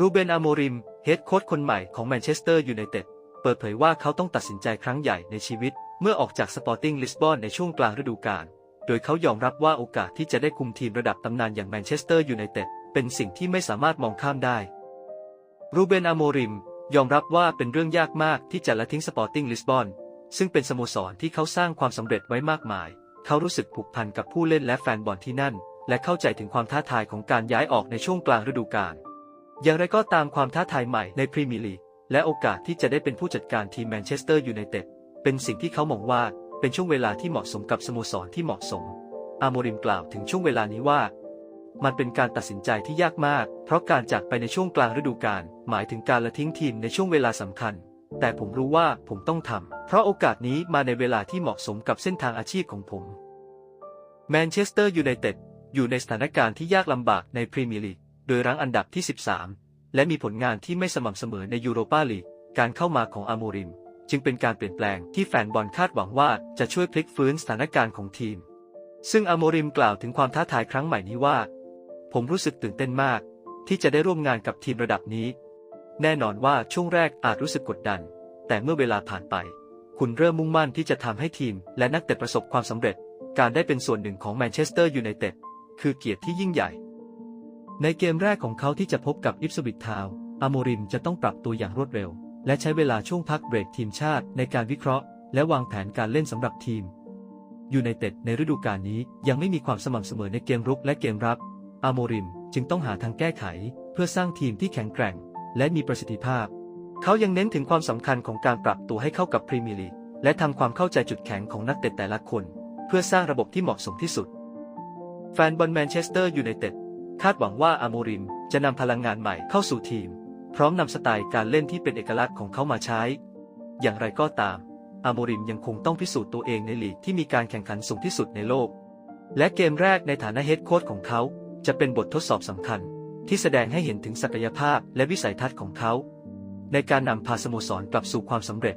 รูเบน อาโมริม เฮดโค้ชคนใหม่ของแมนเชสเตอร์ยูไนเต็ด เปิดเผยว่าเขาต้องตัดสินใจครั้งใหญ่ในชีวิต เมื่อออกจากสปอร์ติ้งลิสบอนในช่วงกลางฤดูกาล โดยเขายอมรับว่าโอกาสที่จะได้คุมทีมระดับตำนานอย่างแมนเชสเตอร์ยูไนเต็ดเป็นสิ่งที่ไม่สามารถมองข้ามได้ รูเบน อาโมริม ยอมรับว่าเป็นเรื่องยากมากที่จะละทิ้งสปอร์ติ้งลิสบอน ซึ่งเป็นสโมสรที่เขาสร้างความสำเร็จไว้มากมาย เขารู้สึกผูกพันกับผู้เล่นและแฟนบอลที่นั่น และเข้าใจถึงความท้าทายของการย้ายออกในช่วงกลางฤดูกาล อย่างไรก็ตามความท้าทายใหม่ในพรีเมียร์ลีกและโอกาสที่จะได้เป็นผู้จัดการทีมแมนเชสเตอร์ยูไนเต็ดเป็นสิ่งที่เขามองว่าเป็นช่วงเวลาที่เหมาะสมกับสโมสรที่เหมาะสม อาโมริมกล่าวถึงช่วงเวลานี้ว่า มันเป็นการตัดสินใจที่ยากมาก เพราะการจากไปในช่วงกลางฤดูกาลหมายถึงการละทิ้งทีมในช่วงเวลาสำคัญ แต่ผมรู้ว่าผมต้องทำเพราะโอกาสนี้มาในเวลาที่เหมาะสมกับเส้นทางอาชีพของผมแมนเชสเตอร์ยูไนเต็ดอยู่ในสถานการณ์ที่ยากลำบากในพรีเมียร์ลีก โดยรั้งอันดับที่ 13 และมีผลงานที่ไม่สม่ำเสมอในยูโรปาลีก การเข้ามาของอาโมริม จึงเป็นการเปลี่ยนแปลงที่แฟนบอลคาดหวังว่าจะช่วยพลิกฟื้นสถานการณ์ของทีม ซึ่งอาโมริมกล่าวถึงความท้าทายครั้งใหม่นี้ว่า ผมรู้สึกตื่นเต้นมาก ที่จะได้ร่วมงานกับทีมระดับนี้ แน่นอนว่าช่วงแรกอาจรู้สึกกดดัน แต่เมื่อเวลาผ่านไป คุณเริ่มมุ่งมั่นที่จะทำให้ทีม และนักเตะประสบความสำเร็จ การได้เป็นส่วนหนึ่งของแมนเชสเตอร์ยูไนเต็ดคือเกียรติที่ยิ่งใหญ่ ในเกมแรกของเขาที่จะพบกับอิฟสวิตทาวอาโมริมจะต้องปรับตัวอย่างรวดเร็ว และใช้เวลาช่วงพักเบรกทีมชาติในการวิเคราะห์ และวางแผนการเล่นสำหรับทีมยูไนเต็ดในฤดูกาลนี้ยังไม่มีความสม่ำเสมอในเกมรุกและเกมรับอาโมริมจึงต้องหาทางแก้ไข เพื่อสร้างทีมที่แข็งแกร่ง และมีประสิทธิภาพ เขายังเน้นถึงความสำคัญของการปรับตัวให้เข้ากับพรีเมียร์ลีกและทำความเข้าใจจุดแข็งของนักเตะแต่ละคน เพื่อสร้างระบบที่เหมาะสมที่สุด แฟนบอลแมนเชสเตอร์ยูไนเต็ด คาดหวังว่าอาโมริมจะนำพลังงานใหม่เข้าสู่ทีม พร้อมนำสไตล์การเล่นที่เป็นเอกลักษณ์ของเขามาใช้ อย่างไรก็ตาม อาโมริมยังคงต้องพิสูจน์ตัวเองในลีกที่มีการแข่งขันสูงที่สุดในโลก และเกมแรกในฐานะเฮดโค้ชของเขาจะเป็นบททดสอบสำคัญ ที่แสดงให้เห็นถึงศักยภาพและวิสัยทัศน์ของเขา ในการนำพาสโมสรกลับสู่ความสำเร็จ